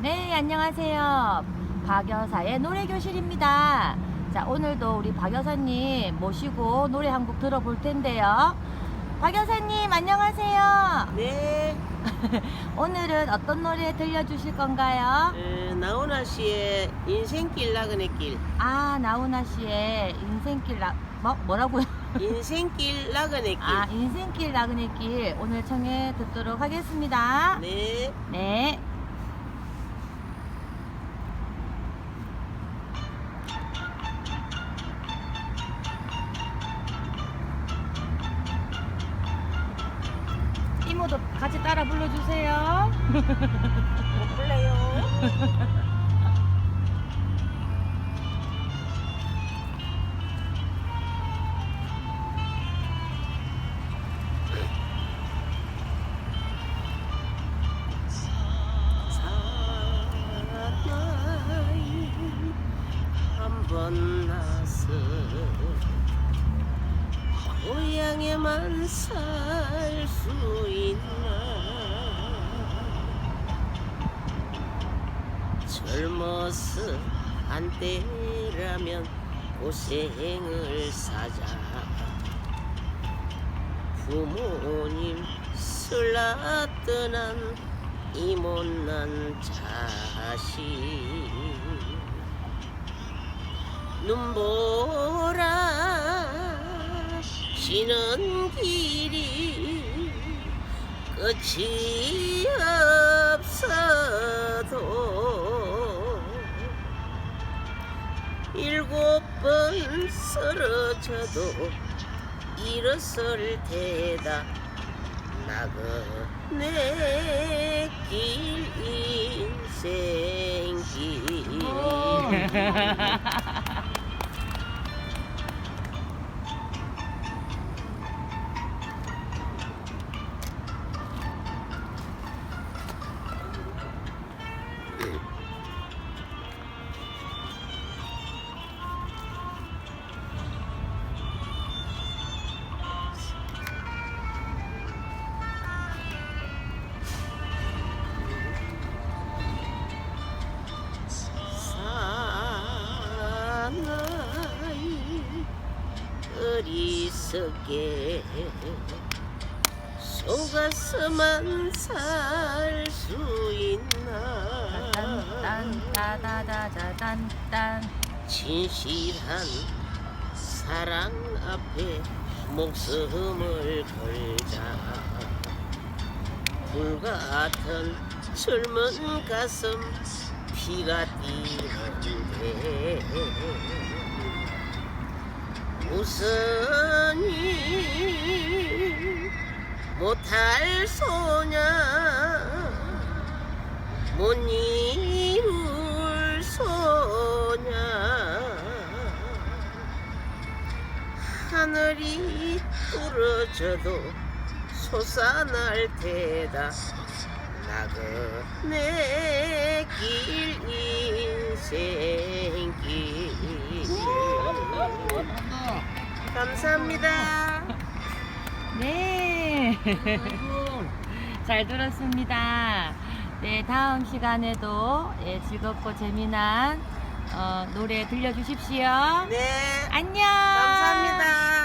네, 안녕하세요. 박여사의 노래교실입니다. 자, 오늘도 우리 박여사님 모시고 노래 한 곡 들어볼 텐데요. 박여사님, 안녕하세요. 네, 오늘은 어떤 노래 들려주실 건가요? 에, 나훈아 씨의 인생길 나그네 길, 아, 나훈아 씨의 인생길 나, 뭐, 뭐라고요? 인생길 나그네 길. 아, 인생길 나그네 길 오늘 청해 듣도록 하겠습니다. 네, 네. 이모도 같이 따라 불러주세요. 못 불러요. 한번 나서 고향에만 살 수 있나? 젊어서 한때라면 고생을 사자. 부모님 슬라 떠난 이 못난 자식. 눈보라 지는 길이 끝이 없어도 일곱 번 쓰러져도 일어설 테다 나그네 어리석게 속아서만 살 수 있나? 딴 따다다다단 딴. 진실한 사랑 앞에 목숨을 걸자. 불같은 젊은 가슴 피가 뛰는데 무슨이 못할 소냐 못 이룰 소냐 하늘이 뚫어져도 솟아날 테다. 나그네 길 인생 감사합니다 네. 잘 들었습니다. 네, 다음 시간에도 예, 즐겁고 재미난 어, 노래 들려주십시오. 네 안녕. 감사합니다